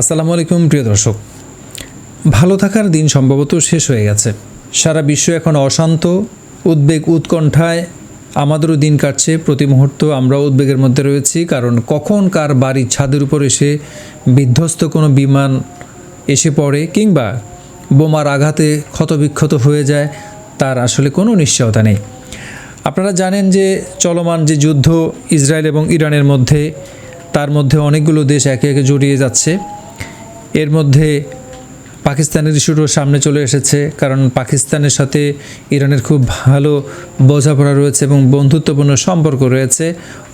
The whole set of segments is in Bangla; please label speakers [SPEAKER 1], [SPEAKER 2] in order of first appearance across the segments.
[SPEAKER 1] আসসালামু আলাইকুম প্রিয় দর্শক ভালো থাকার দিন সম্ভবত শেষ হয়ে গেছে সারা বিশ্ব এখন অশান্ত উদ্বেগ উৎকণ্ঠায় আমাদেরও দিন কাটছে প্রতি মুহূর্ত আমরা উদ্বেগের মধ্যে রয়েছি কারণ কখন কার বাড়ির ছাদের উপর এসে বিধ্বস্ত কোনো বিমান এসে পড়ে কিংবা বোমার আঘাতে ক্ষতবিক্ষত হয়ে যায় তার আসলে কোনো নিশ্চয়তা নেই আপনারা জানেন যে চলমান যে যুদ্ধ ইসরায়েল এবং ইরানের মধ্যে তার মধ্যে অনেকগুলো দেশ একে একে জড়িয়ে যাচ্ছে এর মধ্যে পাকিস্তানের ইস্যুটাও সামনে চলে এসেছে কারণ পাকিস্তানের সাথে ইরানের খুব ভালো বোঝাপড়া রয়েছে এবং বন্ধুত্বপূর্ণ সম্পর্ক রয়েছে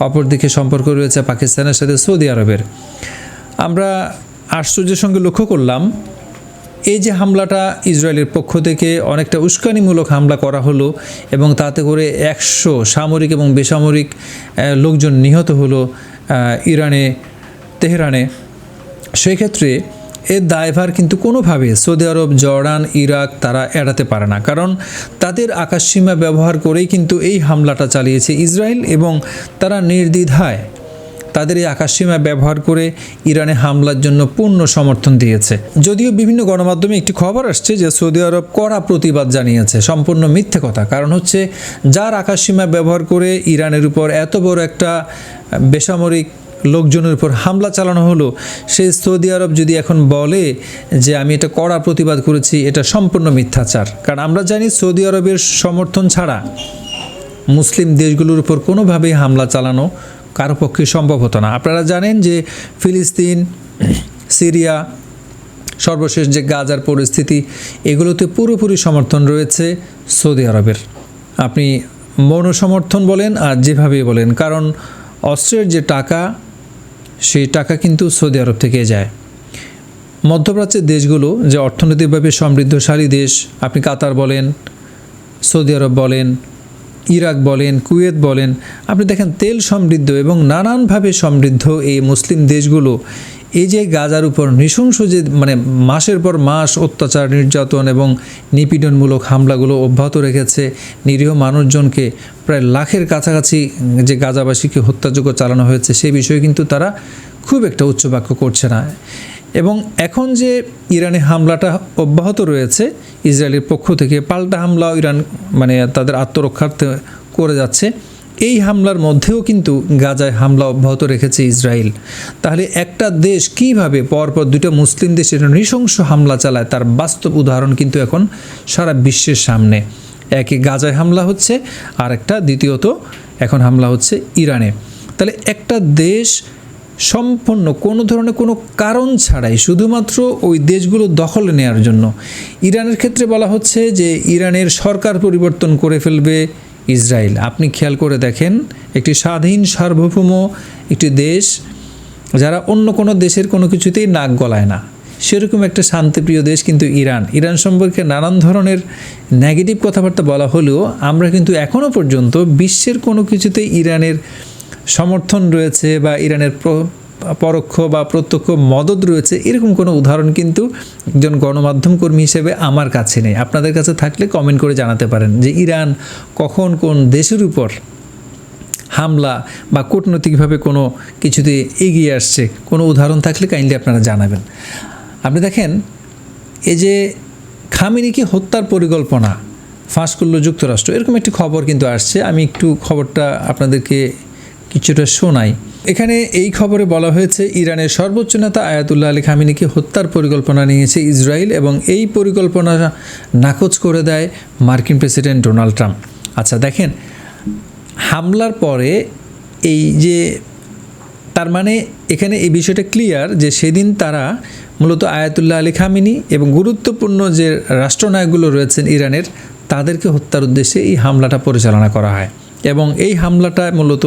[SPEAKER 1] অপরদিকে সম্পর্ক রয়েছে পাকিস্তানের সাথে সৌদি আরবের আমরা আশ্চর্যের সঙ্গে লক্ষ্য করলাম এই যে হামলাটা ইসরায়েলের পক্ষ থেকে অনেকটা উস্কানিমূলক হামলা করা হলো এবং তাতে করে একশো সামরিক এবং বেসামরিক লোকজন নিহত হলো ইরানে তেহরানে সেক্ষেত্রে এর দায়ভার কিন্তু কোনোভাবে সৌদি আরব জর্ডান ইরাক তারা এড়াতে পারে না কারণ তাদের আকাশসীমা ব্যবহার করেই কিন্তু এই হামলাটা চালিয়েছে ইসরায়েল এবং তারা নির্দ্বিধায় তাদের এই আকাশসীমা ব্যবহার করে ইরানে হামলার জন্য পূর্ণ সমর্থন দিয়েছে যদিও বিভিন্ন গণমাধ্যমে একটি খবর আসছে যে সৌদি আরব কড়া প্রতিবাদ জানিয়েছে সম্পূর্ণ মিথ্যে কথা কারণ হচ্ছে যার আকাশসীমা ব্যবহার করে ইরানের উপর এত বড় একটা বেসামরিক লোকজনের উপর হামলা চালানো হলো সেই সৌদি আরব যদি এখন বলে যে আমি এটা কড়া প্রতিবাদ করেছি এটা সম্পূর্ণ মিথ্যাচার কারণ আমরা জানি সৌদি আরবের সমর্থন ছাড়া মুসলিম দেশগুলোর উপর কোনোভাবেই হামলা চালানো কারো পক্ষে সম্ভব হতো না আপনারা জানেন যে ফিলিস্তিন সিরিয়া সর্বশেষ যে গাজার পরিস্থিতি এগুলোতে পুরোপুরি সমর্থন রয়েছে সৌদি আরবের আপনি মনসমর্থন বলেন আর যেভাবেই বলেন কারণ অস্ত্রের যে টাকা সেই টাকা কিন্তু সৌদি আরব থেকে যায় মধ্যপ্রাচ্যের দেশগুলো যে অর্থনৈতিকভাবে সমৃদ্ধশালী দেশ আপনি কাতার বলেন সৌদি আরব বলেন ইরাক বলেন কুয়েত বলেন আপনি দেখেন তেল সমৃদ্ধ এবং নানানভাবে সমৃদ্ধ এই মুসলিম দেশগুলো এই যে গাজার উপর নৃশংস যে মানে মাসের পর মাস অত্যাচার নির্যাতন এবং নিপীড়নমূলক হামলাগুলো অব্যাহত রেখেছে নিরীহ মানুষজনকে প্রায় লাখের কাছাকাছি যে গাজাবাসীকে হত্যাযোগ্য চালানো হয়েছে সেই বিষয়ে কিন্তু তারা খুব একটা উচ্চ বাক্য করছে না এবং এখন যে ইরানে হামলাটা অব্যাহত রয়েছে ইসরায়েলের পক্ষ থেকে পাল্টা হামলাও ইরান মানে তাদের আত্মরক্ষার্থে করে যাচ্ছে এই হামলার মধ্যেও কিন্তু গাজায় হামলা অব্যাহত রেখেছে ইসরায়েল তাহলে একটা দেশ কিভাবে পরপর দুটো মুসলিম দেশের নৃশংস হামলা চালায় তার বাস্তব উদাহরণ কিন্তু এখন সারা বিশ্বের সামনে একে গাজায় হামলা হচ্ছে আর একটা দ্বিতীয়ত এখন হামলা হচ্ছে ইরানে তাহলে একটা দেশ সম্পূর্ণ কোনো ধরনের কোনো কারণ ছাড়াই শুধুমাত্র ওই দেশগুলো দখল নেয়ার জন্য ইরানের ক্ষেত্রে বলা হচ্ছে যে ইরানের সরকার পরিবর্তন করে ফেলবে ইসরায়েল আপনি খেয়াল করে দেখেন একটি স্বাধীন সার্বভৌম একটি দেশ যারা অন্য কোনো দেশের কোনো কিছুতেই নাক গলায় না সেরকম একটা শান্তিপ্রিয় দেশ কিন্তু ইরান ইরান সম্পর্কে নানান ধরনের নেগেটিভ কথাবার্তা বলা হলেও আমরা কিন্তু এখনও পর্যন্ত বিশ্বের কোনো কিছুতেই ইরানের সমর্থন রয়েছে বা ইরানের পরোক্ষ বা প্রত্যক্ষ মদত রয়েছে এরকম কোনো উদাহরণ কিন্তু একজন গণমাধ্যম কর্মী হিসেবে আমার কাছে নেই আপনাদের কাছে থাকলে কমেন্ট করে জানাতে পারেন যে ইরান কখন কোন দেশের উপর হামলা বা কূটনৈতিকভাবে কোনো কিছুতে এগিয়ে আসছে কোনো উদাহরণ থাকলে কাইন্ডলি আপনারা জানাবেন আপনি দেখেন এই যে খামিনিকে হত্যার পরিকল্পনা ফাঁস করল যুক্তরাষ্ট্র এরকম একটি খবর কিন্তু আসছে আমি একটু খবরটা আপনাদেরকে কিছুটা শোনাই এখানে এই খবরে বলা হয়েছে ইরানের সর্বোচ্চ নেতা আয়াতুল্লাহ আলী খামিনিকে হত্যার পরিকল্পনা নিয়েছে ইসরায়েল এবং এই পরিকল্পনা নাকচ করে দেয় মার্কিন প্রেসিডেন্ট ডোনাল্ড ট্রাম্প আচ্ছা দেখেন হামলার পরে এই যে তার মানে এখানে এই বিষয়টা ক্লিয়ার যে সেদিন তারা মূলত আয়াতুল্লাহ আলী খামিনি এবং গুরুত্বপূর্ণ যে রাষ্ট্রনায়কগুলো রয়েছেন ইরানের তাদেরকে হত্যার উদ্দেশ্যে এই হামলাটা পরিচালনা করা হয় এবং এই হামলাটা মূলত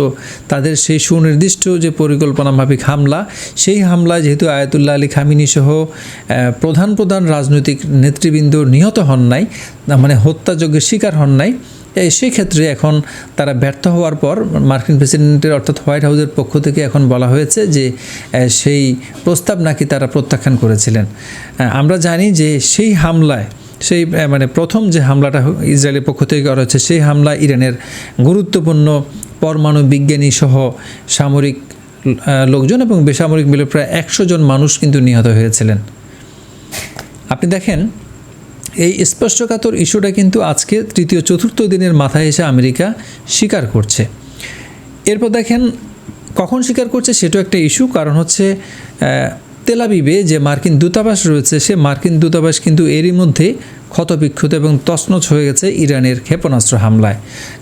[SPEAKER 1] তাদের সেই সুনির্দিষ্ট যে পরিকল্পনা মাফিক হামলা সেই হামলা যেহেতু আয়াতুল্লাহ আলী খামিনি সহ প্রধান প্রধান রাজনৈতিক নেতৃবৃন্দ নিহত হন নাই মানে হত্যাযজ্ঞের শিকার হন নাই সেই ক্ষেত্রে এখন তারা ব্যর্থ হওয়ার পর মার্কিন প্রেসিডেন্টের অর্থাৎ হোয়াইট হাউসের পক্ষ থেকে এখন বলা হয়েছে যে সেই প্রস্তাব নাকি তারা প্রত্যাখ্যান করেছিলেন আমরা জানি যে সেই হামলায় সেই মানে প্রথম যে হামলাটা ইসরায়েলের পক্ষ থেকে করা হচ্ছে সেই হামলা ইরানের গুরুত্বপূর্ণ পরমাণু বিজ্ঞানী সহ সামরিক লোকজন এবং বেসামরিক মিলে প্রায় একশো জন মানুষ কিন্তু নিহত হয়েছিলেন আপনি দেখেন এই স্পষ্টকাতর ইস্যুটা কিন্তু আজকে তৃতীয় চতুর্থ দিনের মাথায় এসে আমেরিকা স্বীকার করছে এরপর দেখেন কখন স্বীকার করছে সেটাও একটা ইস্যু কারণ হচ্ছে তেলাবিবে যে মার্কিন দূতাবাস রয়েছে সে মার্কিন দূতাবাস কিন্তু এরই মধ্যে ক্ষতবিক্ষত এবং তছনছ হয়ে গেছে ইরানের ক্ষেপণাস্ত্র হামলায়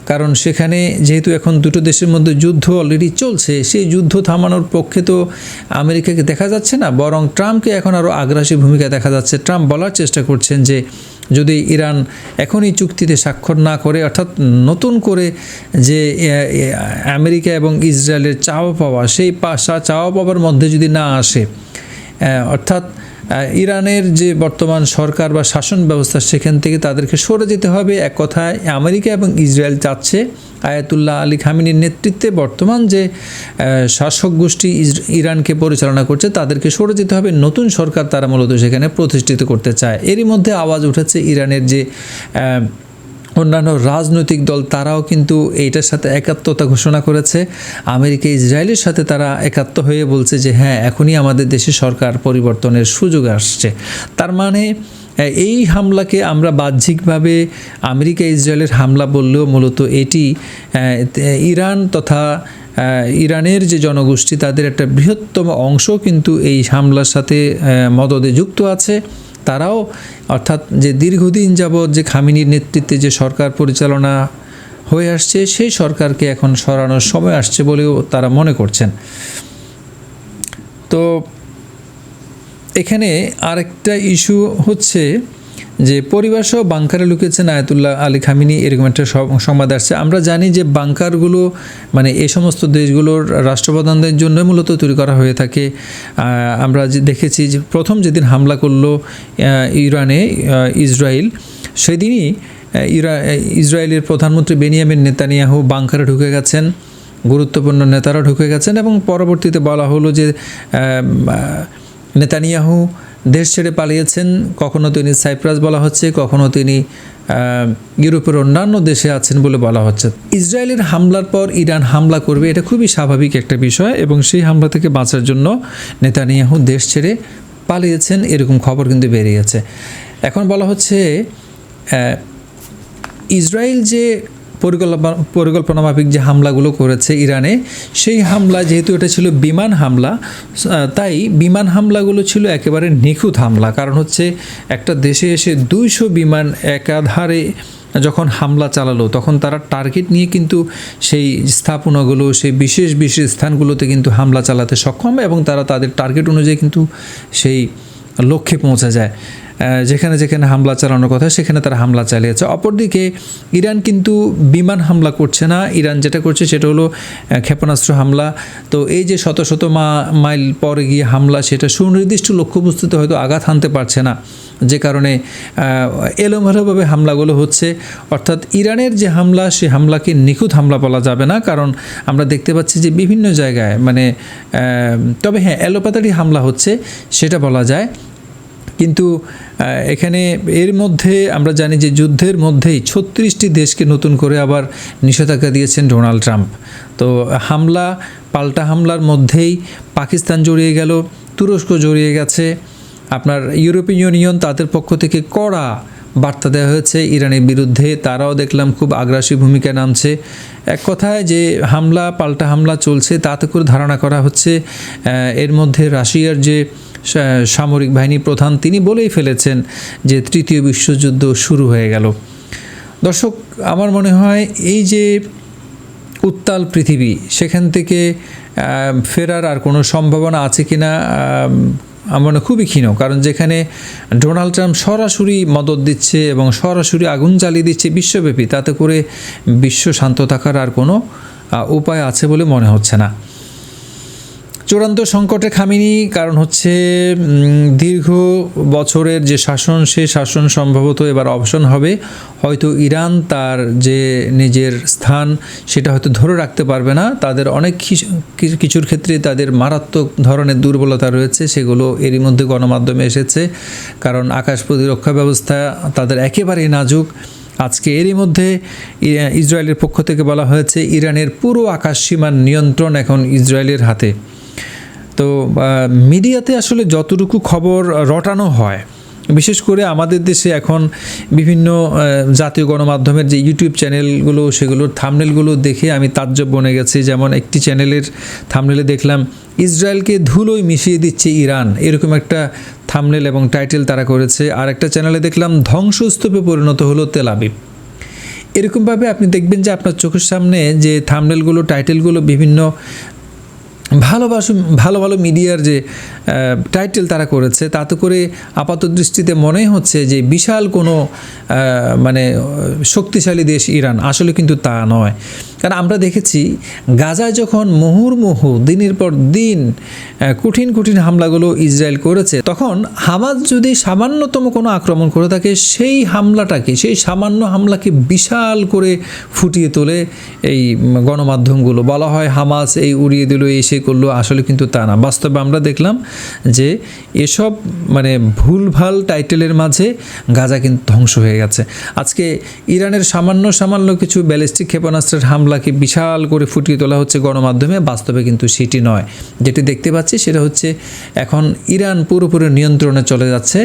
[SPEAKER 1] কারণ সেখানে যেহেতু এখন দুটো দেশের মধ্যে যুদ্ধ অলরেডি চলছে সেই যুদ্ধ থামানোর পক্ষে তো আমেরিকাকে দেখা যাচ্ছে না বরং ট্রাম্পকে এখন আরও আগ্রাসী ভূমিকা দেখা যাচ্ছে ট্রাম্প বলার চেষ্টা করছেন যে যদি ইরান এখনই চুক্তিতে স্বাক্ষর না করে অর্থাৎ নতুন করে যে আমেরিকা এবং ইসরায়েলের চাওয়া পাওয়া সেই পাশা চাওয়া পাওয়ার মধ্যে যদি না আসে অর্থাৎ ইরানের যে বর্তমান সরকার বা শাসন ব্যবস্থা সেখান থেকে তাদেরকে সরে যেতে হবে এক কথায় আমেরিকা এবং ইসরায়েল চাচ্ছে আয়াতুল্লাহ আলী খামিনীর নেতৃত্বে বর্তমান যে শাসক গোষ্ঠী ইরানকে পরিচালনা করছে তাদেরকে সরে যেতে হবে নতুন সরকার তারা মূলত সেখানে প্রতিষ্ঠিত করতে চায় এরই মধ্যে আওয়াজ উঠেছে ইরানের যে অন্যান্য রাজনৈতিক দল তারাও কিন্তু এইটার সাথে একাত্মতা ঘোষণা করেছে আমেরিকা ইসরায়েলের সাথে তারা একাত্ম হয়ে বলছে যে হ্যাঁ এখনই আমাদের দেশে সরকার পরিবর্তনের সুযোগ আসছে তার মানে এই হামলাকে আমরা বাহ্যিকভাবে আমেরিকা ইসরায়েলের হামলা বললেও মূলত এটি ইরান তথা ইরানের যে জনগোষ্ঠী তাদের একটা বৃহত্তম অংশ কিন্তু এই হামলার সাথে মদদে যুক্ত আছে তারাও অর্থাৎ যে দীর্ঘদিন যাবৎ যে খামিনীর নেতৃত্বে যে সরকার পরিচালনা হয়ে আসছে সেই সরকারকে এখন সরানোর সময় আসছে বলেও তারা মনে করছেন তো এখানে আরেকটা ইস্যু হচ্ছে যে পরিবার সহ বাংকারে লুকিয়েছেন আয়তুল্লাহ আলী খামিনী এরকম একটা সংবাদ আসছে আমরা জানি যে বাংকারগুলো মানে এই সমস্ত দেশগুলোর রাষ্ট্রপ্রধানদের জন্য মূলত তৈরি করা হয়ে থাকে আমরা যে দেখেছি যে প্রথম যেদিন হামলা করলো ইরানে ইসরায়েল সেদিনই ইরা ইসরায়েলের প্রধানমন্ত্রী বেনিয়ামিন নেতানিয়াহু বাংকারে ঢুকে গেছেন গুরুত্বপূর্ণ নেতারা ঢুকে গেছেন এবং পরবর্তীতে বলা হলো যে নেতানিয়াহু দেশ ছেড়ে পালিয়েছেন কখনও তিনি সাইপ্রাস বলা হচ্ছে কখনও তিনি ইউরোপের অন্যান্য দেশে আছেন বলে বলা হচ্ছে ইসরায়েলের হামলার পর ইরান হামলা করবে এটা খুবই স্বাভাবিক একটা বিষয় এবং সেই হামলা থেকে বাঁচার জন্য নেতানিয়াহু দেশ ছেড়ে পালিয়েছেন এরকম খবর কিন্তু বেরিয়েছে এখন বলা হচ্ছে ইসরায়েল যে পরিকল্পনা পরিকল্পনা মাফিক যে হামলাগুলো করেছে ইরানে সেই হামলা যেহেতু এটা ছিল বিমান হামলা তাই বিমান হামলাগুলো ছিল একেবারে নিখুঁত হামলা কারণ হচ্ছে একটা দেশে এসে দুইশো বিমান একাধারে যখন হামলা চালালো তখন তারা টার্গেট নিয়ে কিন্তু সেই স্থাপনাগুলো সেই বিশেষ বিশেষ স্থানগুলোতে কিন্তু হামলা চালাতে সক্ষম এবং তারা তাদের টার্গেট অনুযায়ী কিন্তু সেই লক্ষ্যে পৌঁছা যায় যেখানে যেখানে হামলা চালানোর কথা সেখানে তারা হামলা চালিয়েছে অপরদিকে ইরান কিন্তু বিমান হামলা করছে না ইরান যেটা করছে সেটা হলো ক্ষেপণাস্ত্র হামলা তো এই যে শত শত মা মাইল পরে গিয়ে হামলা সেটা সুনির্দিষ্ট লক্ষ্যবস্তুতে হয়তো আঘাত হানতে পারছে না যে কারণে এলোমেলোভাবে হামলাগুলো হচ্ছে অর্থাৎ ইরানের যে হামলা সে হামলাকে নিখুঁত হামলা বলা যাবে না কারণ আমরা দেখতে পাচ্ছি যে বিভিন্ন জায়গায় মানে তবে হ্যাঁ অ্যালোপ্যাথারি হামলা হচ্ছে সেটা বলা যায় কিন্তু এখানে এর মধ্যে আমরা জানি যে যুদ্ধের মধ্যেই ছত্রিশটি দেশকে নতুন করে আবার নিষেধাজ্ঞা দিয়েছেন ডোনাল্ড ট্রাম্প তো হামলা পাল্টা হামলার মধ্যেই পাকিস্তান জড়িয়ে গেল তুরস্ক জড়িয়ে গেছে আপনার ইউরোপীয় ইউনিয়ন তাদের পক্ষ থেকে কড়া বার্তা দেওয়া হয়েছে ইরানের বিরুদ্ধে তারাও দেখলাম খুব আগ্রাসী ভূমিকা নামছে এক কথায় যে হামলা পাল্টা হামলা চলছে তাতে করে ধারণা করা হচ্ছে এর মধ্যে রাশিয়ার যে সামরিক বাহিনী প্রধান তিনি বলেই ফেলেছেন যে তৃতীয় বিশ্বযুদ্ধ শুরু হয়ে গেল দর্শক আমার মনে হয় এই যে উত্তাল পৃথিবী সেখান থেকে ফেরার আর কোনো সম্ভাবনা আছে কি না আমার মনে খুবই ক্ষীণ কারণ যেখানে ডোনাল্ড ট্রাম্প সরাসরি মদত দিচ্ছে এবং সরাসরি আগুন জ্বালিয়ে দিচ্ছে বিশ্বব্যাপী তাতে করে বিশ্ব শান্ত থাকার আর কোনো উপায় আছে বলে মনে হচ্ছে না চূড়ান্ত সংকটে খামিনি কারণ হচ্ছে দীর্ঘ বছরের যে শাসন সে শাসন সম্ভবত এবার অবসান হবে হয়তো ইরান তার যে নিজের স্থান সেটা হয়তো ধরে রাখতে পারবে না তাদের অনেক কিছুর ক্ষেত্রে তাদের মারাত্মক ধরনের দুর্বলতা রয়েছে সেগুলো এরই মধ্যে গণমাধ্যমে এসেছে কারণ আকাশ প্রতিরক্ষা ব্যবস্থা তাদের একেবারেই নাজুক আজকে এরই মধ্যে ইসরায়েলের পক্ষ থেকে বলা হয়েছে ইরানের পুরো আকাশ সীমার নিয়ন্ত্রণ এখন ইসরায়েলের হাতে তো মিডিয়াতে আসলে যতটুকু খবর রটানো হয় বিশেষ করে আমাদের দেশে এখন বিভিন্ন জাতীয় গণমাধ্যমের যে ইউটিউব চ্যানেলগুলো সেগুলোর থামনেলগুলো দেখে আমি তাজ্জব বনে গেছি যেমন একটি চ্যানেলের থামনেলে দেখলাম ইসরায়েলকে ধুলোয় মিশিয়ে দিচ্ছে ইরান এরকম একটা থামনেল এবং টাইটেল তারা করেছে আর একটা চ্যানেলে দেখলাম ধ্বংসস্তূপে পরিণত হলো তেলাবিব এরকমভাবে আপনি দেখবেন যে আপনার চোখের সামনে যে থামনেলগুলো টাইটেলগুলো বিভিন্ন ভালোবাসু ভালো ভালো মিডিয়ার যে টাইটেল তারা করেছে তাতে করে আপাত দৃষ্টিতে মনে হচ্ছে যে বিশাল কোনো মানে শক্তিশালী দেশ ইরান আসলে কিন্তু তা নয় কারণ আমরা দেখেছি গাজায় যখন মুহুর্মুহু দিনের পর দিন কঠিন কঠিন হামলাগুলো ইসরায়েল করেছে তখন হামাজ যদি সামান্যতম কোনো আক্রমণ করে থাকে সেই হামলাটাকে সেই সামান্য হামলাকে বিশাল করে ফুটিয়ে তোলে এই গণমাধ্যমগুলো বলা হয় হামাজ এই উড়িয়ে দিল এই সে করলো আসলে কিন্তু তা না বাস্তবে আমরা দেখলাম যে এসব মানে ভুলভাল টাইটেলের মাঝে গাজা কিন্তু ধ্বংস হয়ে গেছে আজকে ইরানের সামান্য সামান্য কিছু ব্যালিস্টিক ক্ষেপণাস্ত্রের হামলা বাংলাকে বিশাল করে ফুটিয়ে তোলা হচ্ছে গণমাধ্যমে বাস্তবে কিন্তু সেটি নয় যেটি দেখতে পাচ্ছি সেটা হচ্ছে এখন ইরান পুরোপুরি নিয়ন্ত্রণে চলে যাচ্ছে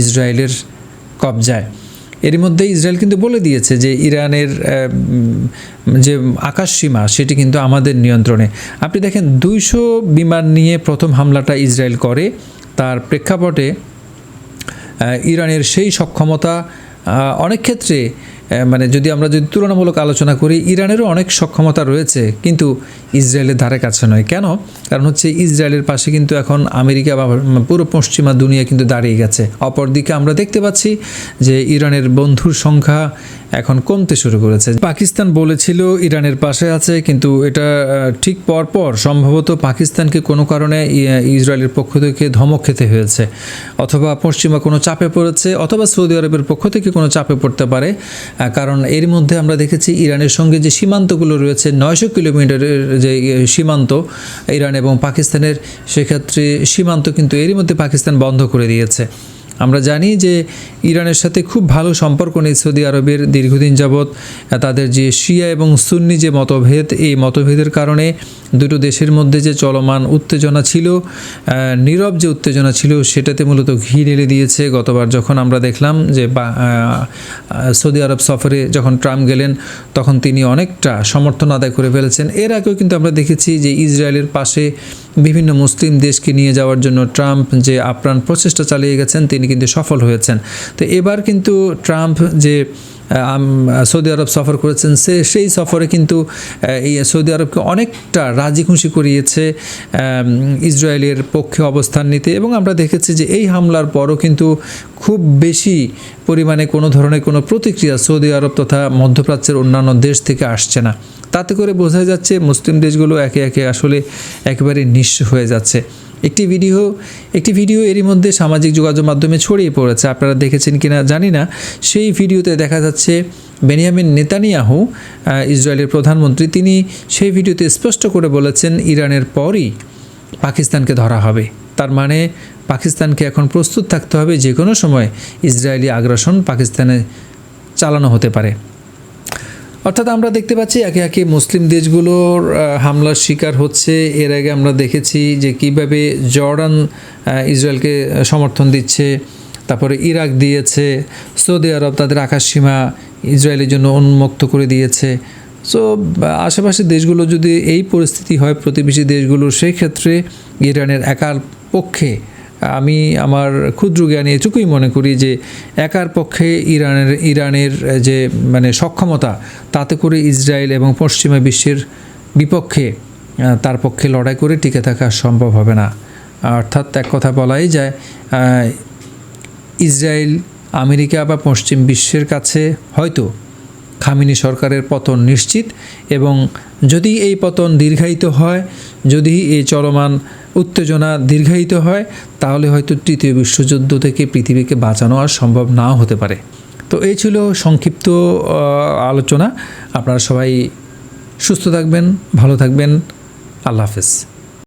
[SPEAKER 1] ইসরায়েলের কবজায় এর মধ্যে ইসরায়েল কিন্তু বলে দিয়েছে যে ইরানের যে আকাশ সীমা সেটি কিন্তু আমাদের নিয়ন্ত্রণে আপনি দেখেন দুইশো বিমান নিয়ে প্রথম হামলাটা ইসরায়েল করে তার প্রেক্ষাপটে ইরানের সেই সক্ষমতা অনেক ক্ষেত্রে মানে যদি আমরা যদি তুলনামূলক আলোচনা করি ইরানেরও অনেক সক্ষমতা রয়েছে কিন্তু ইসরায়েলের ধারে কাছে নয় কেন কারণ হচ্ছে ইসরায়েলের পাশে কিন্তু এখন আমেরিকা বা পুরো পশ্চিমা দুনিয়া কিন্তু দাঁড়িয়ে গেছে অপরদিকে আমরা দেখতে পাচ্ছি যে ইরানের বন্ধুর সংখ্যা এখন কমতে শুরু করেছে পাকিস্তান বলেছিল ইরানের পাশে আছে কিন্তু এটা ঠিক পরপর সম্ভবত পাকিস্তানকে কোনো কারণে ইসরায়েলের পক্ষ থেকে ধমক খেতে হয়েছে অথবা পশ্চিমা কোনো চাপে পড়েছে অথবা সৌদি আরবের পক্ষ থেকে কোনো চাপে পড়তে পারে কারণ এর মধ্যে আমরা দেখেছি ইরানের সঙ্গে যে সীমান্তগুলো রয়েছে নয়শো কিলোমিটারের যে সীমান্ত ইরান এবং পাকিস্তানের সেক্ষেত্রে সীমান্ত কিন্তু এরই মধ্যে পাকিস্তান বন্ধ করে দিয়েছে আমরা জানি যে ইরানের সাথে খুব ভালো সম্পর্ক নেই সৌদি আরবের দীর্ঘদিন যাবৎ তাদের যে শিয়া এবং সুন্নি যে মতভেদ এই মতভেদের কারণে দুটো দেশের মধ্যে যে চলমান উত্তেজনা ছিল নীরব যে উত্তেজনা ছিল সেটাতে মূলত ঘি ঢেলে দিয়েছে গতবার যখন আমরা দেখলাম যে সৌদি আরব সফরে যখন ট্রাম্প গেলেন তখন তিনি অনেকটা সমর্থন আদায় করে ফেলেছেন এর আগেও কিন্তু আমরা দেখেছি যে ইসরায়েলের পাশে বিভিন্ন মুসলিম দেশকে নিয়ে যাওয়ার জন্য ট্রাম্প যে আপ্রাণ প্রচেষ্টা চালিয়ে গেছেন তিনি কিন্তু সফল হয়েছেন তো এবার কিন্তু ট্রাম্প যে সৌদি আরব সফর করেছেন সে সেই সফরে কিন্তু এই সৌদি আরবকে অনেকটা রাজি খুশি করিয়েছে ইসরায়েলের পক্ষে অবস্থান নিতে এবং আমরা দেখেছি যে এই হামলার পরও কিন্তু খুব বেশি পরিমাণে কোনো ধরনের কোনো প্রতিক্রিয়া সৌদি আরব তথা মধ্যপ্রাচ্যের অন্যান্য দেশ থেকে আসছে না তাতে করে বোঝা যাচ্ছে মুসলিম দেশগুলো একে একে আসলে একেবারে নিঃস্ব হয়ে যাচ্ছে একটি ভিডিও একটি ভিডিও এরই মধ্যে সামাজিক যোগাযোগ মাধ্যমে ছড়িয়ে পড়েছে আপনারা দেখেছেন কি না জানি না সেই ভিডিওতে দেখা যাচ্ছে বেনিয়ামিন নেতানিয়াহু ইসরায়েলের প্রধানমন্ত্রী তিনি সেই ভিডিওতে স্পষ্ট করে বলেছেন ইরানের পরই পাকিস্তানকে ধরা হবে তার মানে পাকিস্তানকে এখন প্রস্তুত থাকতে হবে যে কোনো সময় ইসরায়েলি আগ্রাসন পাকিস্তানে চালানো হতে পারে অর্থাৎ আমরা দেখতে পাচ্ছি একে একে মুসলিম দেশগুলোর হামলার শিকার হচ্ছে এর আগে আমরা দেখেছি যে কিভাবে জর্ডান ইসরায়েলকে সমর্থন দিচ্ছে তারপরে ইরাক দিয়েছে সৌদি আরব তাদের আকাশসীমা ইসরায়েলের জন্য উন্মুক্ত করে দিয়েছে সো আশেপাশে দেশগুলো যদি এই পরিস্থিতি হয় প্রতিবেশী দেশগুলো সেই ক্ষেত্রে ইরানের একার পক্ষে আমি আমার ক্ষুদ্র জ্ঞানী এটুকুই মনে করি যে একার পক্ষে ইরানের ইরানের যে মানে সক্ষমতা তাতে করে ইসরায়েল এবং পশ্চিমা বিশ্বের বিপক্ষে তার পক্ষে লড়াই করে টিকে থাকা সম্ভব হবে না অর্থাৎ এক কথা বলাই যায় ইসরায়েল আমেরিকা বা পশ্চিম বিশ্বের কাছে হয়তো খামিনি সরকারের পতন নিশ্চিত এবং যদি এই পতন দীর্ঘায়িত হয় যদি এই চলমান উত্তেজনা দীর্ঘায়িত হয় তাহলে হয়তো তৃতীয় বিশ্বযুদ্ধ থেকে পৃথিবীকে বাঁচানো আর সম্ভব নাও হতে পারে তো এই ছিল সংক্ষিপ্ত আলোচনা আপনারা সবাই সুস্থ থাকবেন ভালো থাকবেন আল্লাহ হাফেজ